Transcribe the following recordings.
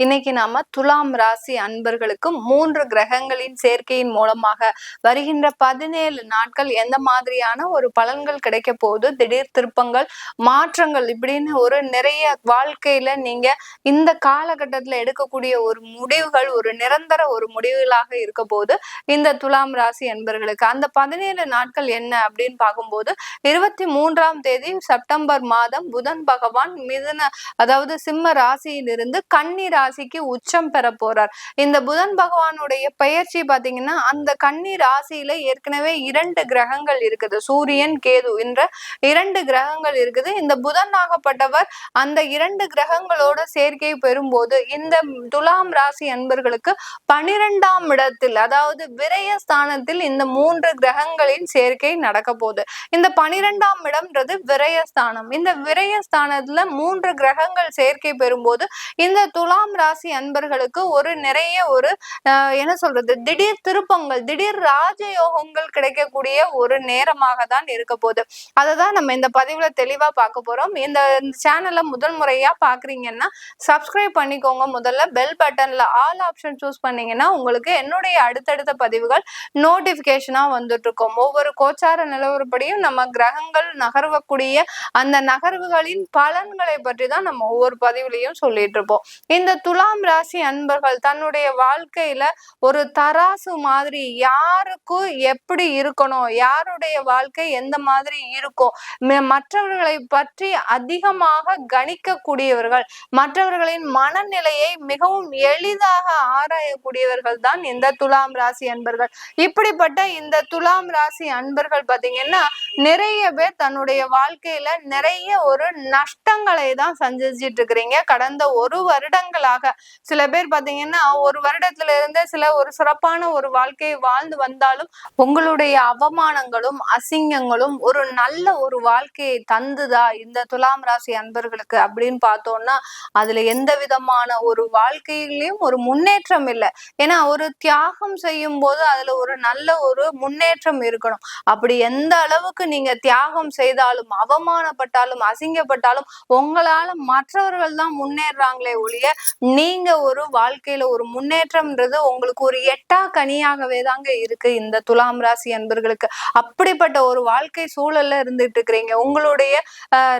இன்னைக்கு நாம துலாம் ராசி அன்பர்களுக்கு மூன்று கிரகங்களின் சேர்க்கையின் மூலமாக வருகின்ற பதினேழு நாட்கள் எந்த மாதிரியான ஒரு பலன்கள் கிடைக்க போகுது? திடீர் திருப்பங்கள் மாற்றங்கள் இப்படின்னு ஒரு நிறைய வாழ்க்கையில நீங்க இந்த காலகட்டத்துல எடுக்கக்கூடிய ஒரு முடிவுகள் ஒரு நிரந்தர ஒரு முடிவுகளாக இருக்க போது இந்த துலாம் ராசி அன்பர்களுக்கு அந்த பதினேழு நாட்கள் என்ன அப்படின்னு பார்க்கும்போது இருபத்தி மூன்றாம் தேதி செப்டம்பர் மாதம் புதன் பகவான் மிதுன அதாவது சிம்ம ராசியிலிருந்து கன்னி ராசிக்கு உச்சம் பெற போறார். இந்த புதன் பகவானுடைய பயிற்சி பாத்தீங்கன்னா அந்த கன்னி ராசியில ஏற்கனவே இரண்டு கிரகங்கள் இருக்குது. சூரியன் கேது என்ற இரண்டு கிரகங்கள் இருக்குது. இந்த புதன் ஆகப்பட்டவர் அந்த இரண்டு கிரகங்களோட சேர்க்கை பெறும்போது இந்த துலாம் ராசி அன்பர்களுக்கு பனிரெண்டாம் இடத்தில் அதாவது விரயஸ்தானத்தில் இந்த மூன்று கிரகங்களின் சேர்க்கை நடக்க போகுது. இந்த பனிரெண்டாம் இடம்ன்றது விரயஸ்தானம் இந்த விரயஸ்தானத்துல மூன்று கிரகங்கள் சேர்க்கை பெறும்போது இந்த துலாம் ராசி அன்பர்களுக்கு ஒரு நிறைய ஒரு என்ன சொல்றது திடீர் திருப்பங்கள் திடீர் ராஜயோகங்கள் கிடைக்கக்கூடிய ஒரு நேரமாக தான் இருக்க போகுது. அதை தான் நம்ம இந்த பதிவுல தெளிவா பார்க்க போறோம். இந்த சேனல்ல முதல் முறையா பாக்குறீங்கன்னா சப்ஸ்கிரைப் பண்ணிக்கோங்க. முதல்ல பெல் பட்டன்ல ஆல் ஆப்ஷன் சூஸ் பண்ணீங்கன்னா உங்களுக்கு என்னுடைய அடுத்தடுத்த பதிவுகள் நோட்டிபிகேஷனா வந்துட்டு இருக்கும் ஒவ்வொரு கோச்சார நிலவரப்படியும் நம்ம கிரகங்கள் நகர்வக்கூடிய அந்த நகர்வுகளின் பலன்களை பற்றி தான் நம்ம ஒவ்வொரு பதிவுலையும் சொல்லிட்டு இருப்போம் இந்த துலாம் ராசி அன்பர்கள் தன்னுடைய வாழ்க்கையில ஒரு தராசு மாதிரி யாருக்கும் எப்படி இருக்கணும்? யாருடைய வாழ்க்கை எந்த மாதிரி இருக்கும்? மற்றவர்களை பற்றி அதிகமாக கணிக்கக்கூடியவர்கள் மற்றவர்களின் மனநிலையை மிகவும் எளிதாக ஆராயக்கூடியவர்கள் தான் இந்த துலாம் ராசி அன்பர்கள். இப்படிப்பட்ட இந்த துலாம் ராசி அன்பர்கள் பாத்தீங்கன்னா நிறைய பேர் தன்னுடைய வாழ்க்கையில நிறைய ஒரு நஷ்டங்களை தான் சந்திச்சிட்டு இருக்கிறீங்க. கடந்த ஒரு வருடங்களாக சில பேர் பாத்தீங்கன்னா ஒரு வருடத்துல இருந்து சில ஒரு சிறப்பான ஒரு வாழ்க்கையை வாழ்ந்து வந்தாலும் உங்களுடைய அவமானங்களும் அசிங்கங்களும் ஒரு நல்ல ஒரு வாழ்க்கையை தந்துதா இந்த துலாம் ராசி அன்பர்களுக்கு அப்படின்னு பார்த்தோம்னா அதுல எந்த விதமான ஒரு வாழ்க்கையிலையும் ஒரு முன்னேற்றம் இல்லை. ஏன்னா ஒரு தியாகம் செய்யும் போது அதுல ஒரு நல்ல ஒரு முன்னேற்றம் இருக்கணும். அப்படி எந்த அளவுக்கு நீங்க தியாகம் செய்தாலும் அவமானப்பட்டாலும் அசிங்கப்பட்டாலும் உங்களால மற்றவர்கள் தான் முன்னேறாங்களே ஒழிய நீங்க ஒரு வாழ்க்கையில ஒரு முன்னேற்றம்ன்றது உங்களுக்கு ஒரு எட்டா கனியாகவே தாங்க இருக்கு இந்த துலாம் ராசி அன்பர்களுக்கு. அப்படிப்பட்ட ஒரு வாழ்க்கை சூழல்ல இருந்துட்டு இருக்கிறீங்க உங்களுடைய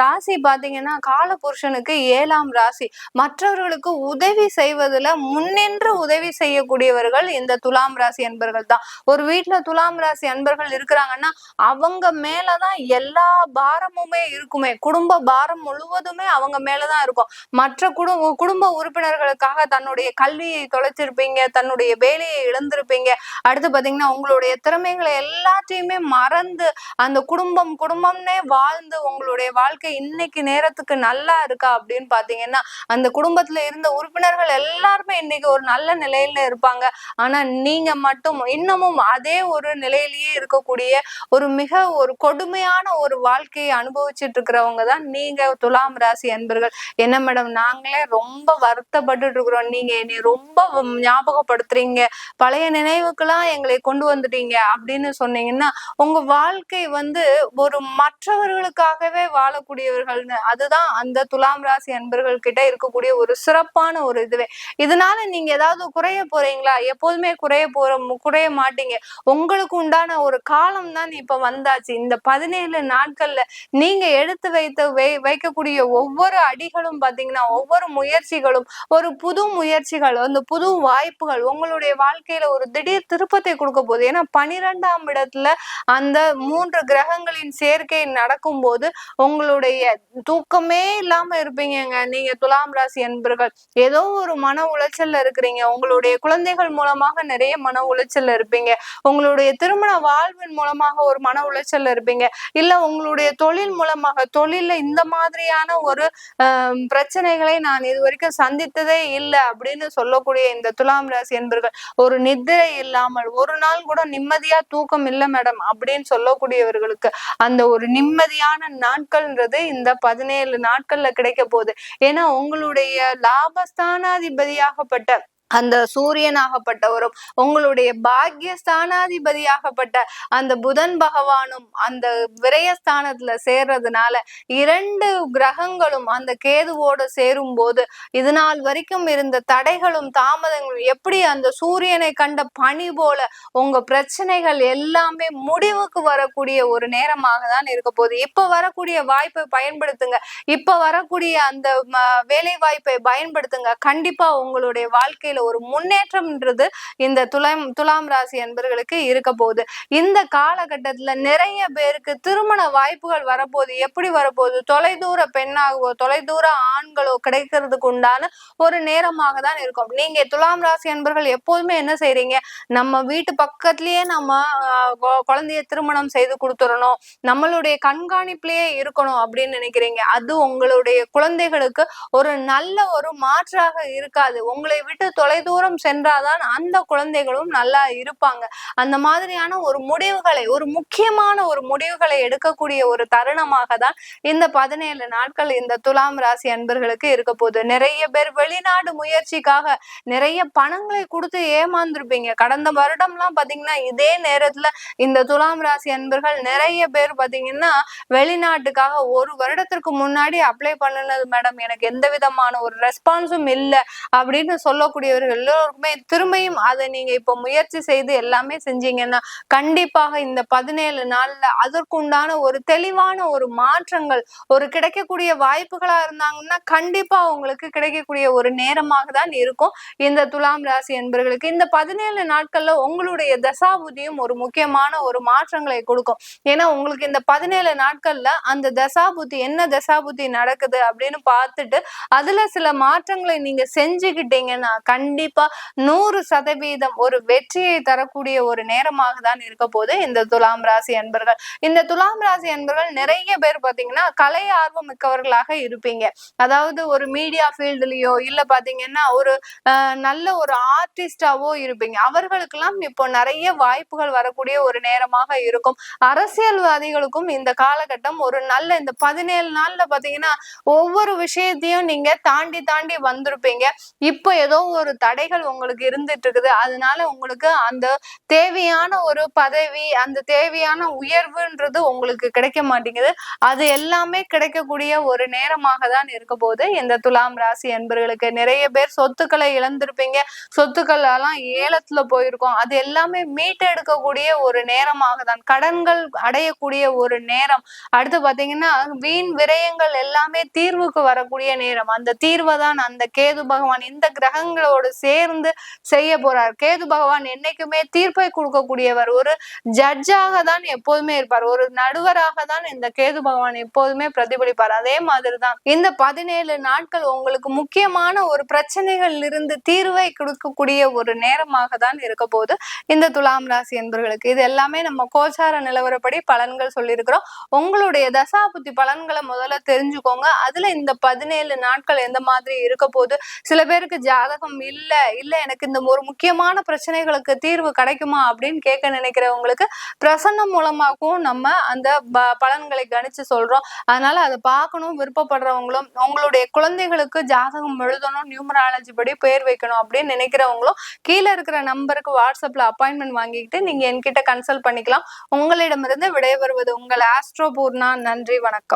ராசி பாத்தீங்கன்னா கால புருஷனுக்கு ஏழாம் ராசி. மற்றவர்களுக்கு உதவி செய்வதுல முன்னின்று உதவி செய்யக்கூடியவர்கள் இந்த துலாம் ராசி அன்பர்கள் தான். ஒரு வீட்டுல துலாம் ராசி அன்பர்கள் இருக்கிறாங்கன்னா அவங்க மேலதான் எல்லா பாரமுமே இருக்குமே. குடும்ப பாரம் முழுவதுமே அவங்க மேலதான் இருக்கும். மற்ற குடும்ப குடும்ப உறுப்பினர் உறுப்பினர்களுக்காக தன்னுடைய கல்வியை தொலைச்சிருப்பீங்க தன்னுடைய வேலையை இழந்திருப்பீங்க. அடுத்து பாத்தீங்கன்னா உங்களுடைய திறமைகளை எல்லாத்தையுமே மறந்து அந்த குடும்பம் குடும்பம்னே வாழ்ந்து உங்களுடைய வாழ்க்கை இன்னைக்கு நேரத்துக்கு நல்லா இருக்கா அப்படின்னு பாத்தீங்கன்னா அந்த குடும்பத்துல இருந்த உறுப்பினர்கள் எல்லாருமே இன்னைக்கு ஒரு நல்ல நிலையில இருப்பாங்க. ஆனா நீங்க மட்டும் இன்னமும் அதே ஒரு நிலையிலேயே இருக்கக்கூடிய ஒரு மிக ஒரு கொடுமையான ஒரு வாழ்க்கையை அனுபவிச்சுட்டு இருக்கிறவங்க தான் நீங்க துலாம் ராசி அன்பர்கள். என்ன மேடம் நாங்களே ரொம்ப வருத்தப்பட்டு இருக்கிறோம் நீங்க என்னை ரொம்ப ஞாபகப்படுத்துறீங்க. பழைய நினைவுக்கெல்லாம் எங்களை கொண்டு வந்துட்டீங்க அப்படின்னு சொன்னீங்கன்னா உங்க வாழ்க்கை வந்து ஒரு மற்றவர்களுக்காகவே வாழக்கூடியவர்கள்னு. அதுதான் அந்த துலாம் ராசி அன்பர்கள் கிட்ட இருக்கக்கூடிய ஒரு சிறப்பான ஒரு இதுவே. இதனால நீங்க ஏதாவது குறைய போறீங்களா? எப்போதுமே குறைய போற குறைய மாட்டீங்க. உங்களுக்கு உண்டான ஒரு காலம் தான் இப்ப வந்தாச்சு. இந்த பதினேழு நாட்கள்ல நீங்க எடுத்து வைத்த வை வைக்கக்கூடிய ஒவ்வொரு அடிகளும் பாத்தீங்கன்னா ஒவ்வொரு முயற்சிகளும் ஒரு புது முயற்சிகள் அந்த புது வாய்ப்புகள் உங்களுடைய வாழ்க்கையில ஒரு திடீர் திருப்பத்தை கொடுக்க போகுது ஏன்னா பனிரெண்டாம் இடத்துல அந்த மூன்று கிரகங்களின் சேர்க்கை நடக்கும் போது உங்களுடைய தூக்கமே இல்லாம இருப்பீங்கங்க. நீங்க துலாம் ராசி என்பர்கள் ஏதோ ஒரு மன உளைச்சல்ல இருக்கிறீங்க. உங்களுடைய குழந்தைகள் மூலமாக நிறைய மன உளைச்சல்ல இருப்பீங்க. உங்களுடைய திருமண வாழ்வின் மூலமாக ஒரு மன உளைச்சல்ல இருப்பீங்க. இல்ல உங்களுடைய தொழில் மூலமாக தொழில்ல இந்த மாதிரியான ஒரு பிரச்சனைகளை நான் இது வரைக்கும் நினைத்ததே இல்லை அப்படின்னு சொல்லக்கூடிய இந்த துலாம் ராசி என்பர்கள் ஒரு நிதிரை இல்லாமல் ஒரு நாள் கூட நிம்மதியா தூக்கம் இல்லை மேடம் அப்படின்னு சொல்லக்கூடியவர்களுக்கு அந்த ஒரு நிம்மதியான நாட்கள்ன்றது இந்த பதினேழு நாட்கள்ல கிடைக்க போகுது. ஏன்னா உங்களுடைய லாபஸ்தானாதிபதியாகப்பட்ட அந்த சூரியனாகப்பட்டவரும் உங்களுடைய பாக்கிய ஸ்தானாதிபதியாகப்பட்ட அந்த புதன் பகவானும் அந்த விரயஸ்தானத்துல சேர்றதுனால இரண்டு கிரகங்களும் அந்த கேதுவோடு சேரும் போது இது நாள் வரைக்கும் இருந்த தடைகளும் தாமதங்களும் எப்படி அந்த சூரியனை கண்ட பணி போல உங்க பிரச்சனைகள் எல்லாமே முடிவுக்கு வரக்கூடிய ஒரு நேரமாக தான் இருக்க போகுது. இப்ப வரக்கூடிய வாய்ப்பை பயன்படுத்துங்க. இப்ப வரக்கூடிய அந்த வேலை வாய்ப்பை பயன்படுத்துங்க. கண்டிப்பா உங்களுடைய வாழ்க்கையில ஒரு முன்னேற்றம்ன்றது இந்த துலாம் துலாம் ராசி என்பர்களுக்கு இருக்க போகுது. இந்த காலகட்டத்துல நிறைய பேருக்கு திருமண வாய்ப்புகள் வரப்போகுது. எப்படி வரப்போகுது? தொலைதூர பெண்ணாகவோ தொலைதூர ஆண்களோ கிடைக்கிறதுக்கு உண்டான ஒரு நேரமாக தான் இருக்கும். நீங்க துலாம் ராசி என்பர்கள் எப்போதுமே என்ன செய்றீங்க? நம்ம வீட்டு பக்கத்துலயே நம்ம குழந்தைய திருமணம் செய்து கொடுத்துடணும். நம்மளுடைய கண்காணிப்புலயே இருக்கணும் அப்படின்னு நினைக்கிறீங்க. அது உங்களுடைய குழந்தைகளுக்கு ஒரு நல்ல ஒரு மாற்றாக இருக்காது. உங்களை விட்டு தொலைதூரம் சென்றாதான் அந்த குழந்தைகளும் நல்லா இருப்பாங்க. அந்த மாதிரியான ஒரு முடிவுகளை ஒரு முக்கியமான ஒரு முடிவுகளை எடுக்கக்கூடிய ஒரு தருணமாக தான் இந்த பதினேழு நாட்கள் இந்த துலாம் ராசி அன்பர்களுக்கு இருக்க போகுது. நிறைய பேர் வெளிநாடு முயற்சிக்காக நிறைய பணங்களை கொடுத்து ஏமாந்துருப்பீங்க. கடந்த வருடம்லாம் பாத்தீங்கன்னா இதே நேரத்துல இந்த துலாம் ராசி அன்பர்கள் நிறைய பேர் பாத்தீங்கன்னா வெளிநாட்டுக்காக ஒரு வருடத்திற்கு முன்னாடி அப்ளை பண்ணினது மேடம் எனக்கு எந்த விதமான ஒரு ரெஸ்பான்ஸும் இல்லை அப்படின்னு சொல்லக்கூடிய இவர்கள் எல்லோருக்குமே திரும்பியும் அதை நீங்க இப்ப முயற்சி செய்து எல்லாமே செஞ்சீங்கன்னா கண்டிப்பாக இந்த பதினேழு நாள்ல அதற்குண்டான ஒரு தெளிவான ஒரு மாற்றங்கள் ஒரு கிடைக்கக்கூடிய வாய்ப்புகளா இருந்தாங்கன்னா கண்டிப்பா உங்களுக்கு கிடைக்கக்கூடிய ஒரு நேரமாக தான் இருக்கும். இந்த துலாம் ராசி என்பர்களுக்கு இந்த பதினேழு நாட்கள்ல உங்களுடைய தசாபுதியும் ஒரு முக்கியமான ஒரு மாற்றங்களை கொடுக்கும். ஏன்னா உங்களுக்கு இந்த பதினேழு நாட்கள்ல அந்த தசாபுத்தி என்ன தசாபுத்தி நடக்குது அப்படின்னு பார்த்துட்டு அதுல சில மாற்றங்களை நீங்க செஞ்சுக்கிட்டீங்கன்னா கண்டிப்பா நூறு சதவீதம் ஒரு வெற்றியை தரக்கூடிய ஒரு நேரமாக தான் இருக்க போது இந்த துலாம் ராசி அன்பர்கள். இந்த துலாம் ராசி அன்பர்கள் நிறைய பேர் பாத்தீங்கன்னா கலை ஆர்வம் மிக்கவர்களாக இருப்பீங்க. அதாவது ஒரு மீடியா ஃபீல்டுலயோ இல்ல பாத்தீங்கன்னா ஒரு நல்ல ஒரு ஆர்டிஸ்டாவோ இருப்பீங்க. அவர்களுக்கெல்லாம் இப்போ நிறைய வாய்ப்புகள் வரக்கூடிய ஒரு நேரமாக இருக்கும். அரசியல்வாதிகளுக்கும் இந்த காலகட்டம் ஒரு நல்ல இந்த பதினேழு நாள்ல பாத்தீங்கன்னா ஒவ்வொரு விஷயத்தையும் நீங்க தாண்டி தாண்டி வந்திருப்பீங்க. இப்போ ஏதோ ஒரு ஒரு தடைகள் உங்களுக்கு இருந்துட்டு இருக்குது அதனால உங்களுக்கு அந்த தேவையான ஒரு பதவி அந்த தேவையான உயர்வுன்றது உங்களுக்கு கிடைக்க மாட்டேங்குது. அது எல்லாமே கிடைக்கக்கூடிய ஒரு நேரமாக தான் இருக்க போது இந்த துலாம் ராசி என்பர்களுக்கு நிறைய பேர் சொத்துக்களை இழந்திருப்பீங்க. சொத்துக்கள் எல்லாம் ஏலத்துல போயிருக்கோம். அது எல்லாமே மீட்டெடுக்கக்கூடிய ஒரு நேரமாக தான். கடன்கள் அடையக்கூடிய ஒரு நேரம். அடுத்து பாத்தீங்கன்னா வீண் விரயங்கள் எல்லாமே தீர்வுக்கு வரக்கூடிய நேரம். அந்த தீர்வை தான் அந்த கேது பகவான் இந்த கிரகங்களோட அவரோடு சேர்ந்து செய்ய போறார். கேது பகவான் என்னைக்குமே தீர்ப்பை கொடுக்கக்கூடியவர். ஒரு ஜட்ஜாக தான் எப்போதுமே இருப்பார். ஒரு நடுவராக தான் இந்த கேது பகவான் எப்போதுமே பிரதிபலிப்பார். அதே மாதிரிதான் இந்த பதினேழு நாட்கள் உங்களுக்கு முக்கியமான ஒரு பிரச்சனைகள் இருந்து தீர்வை கொடுக்கக்கூடிய ஒரு நேரமாக தான் இருக்க போது இந்த துலாம் ராசி என்பர்களுக்கு இது எல்லாமே நம்ம கோச்சார நிலவரப்படி பலன்கள் சொல்லியிருக்கிறோம். உங்களுடைய தசாபுத்தி பலன்களை முதல்ல தெரிஞ்சுக்கோங்க. அதுல இந்த பதினேழு நாட்கள் எந்த மாதிரி இருக்க போது சில பேருக்கு ஜாதகம் இல்ல இல்ல எனக்கு இந்த ஒரு முக்கியமான பிரச்சனைகளுக்கு தீர்வு கிடைக்குமா அப்படின்னு கேட்க நினைக்கிறவங்களுக்கு பிரசன்னம் மூலமாகவும் நம்ம அந்த பலன்களை கணிச்சு சொல்றோம். அதனால அதை பார்க்கணும் விருப்பப்படுறவங்களும் உங்களுடைய குழந்தைகளுக்கு ஜாதகம் எழுதணும் நியூமராலஜி படி பேர் வைக்கணும் அப்படின்னு நினைக்கிறவங்களும் கீழே இருக்கிற நம்பருக்கு வாட்ஸ்அப்ல அப்பாயின்மெண்ட் வாங்கிக்கிட்டு நீங்க என்கிட்ட கன்சல்ட் பண்ணிக்கலாம். உங்களிடமிருந்து விடைபெறுவது உங்கள் ஆஸ்ட்ரோபூர்ணா நன்றி வணக்கம்.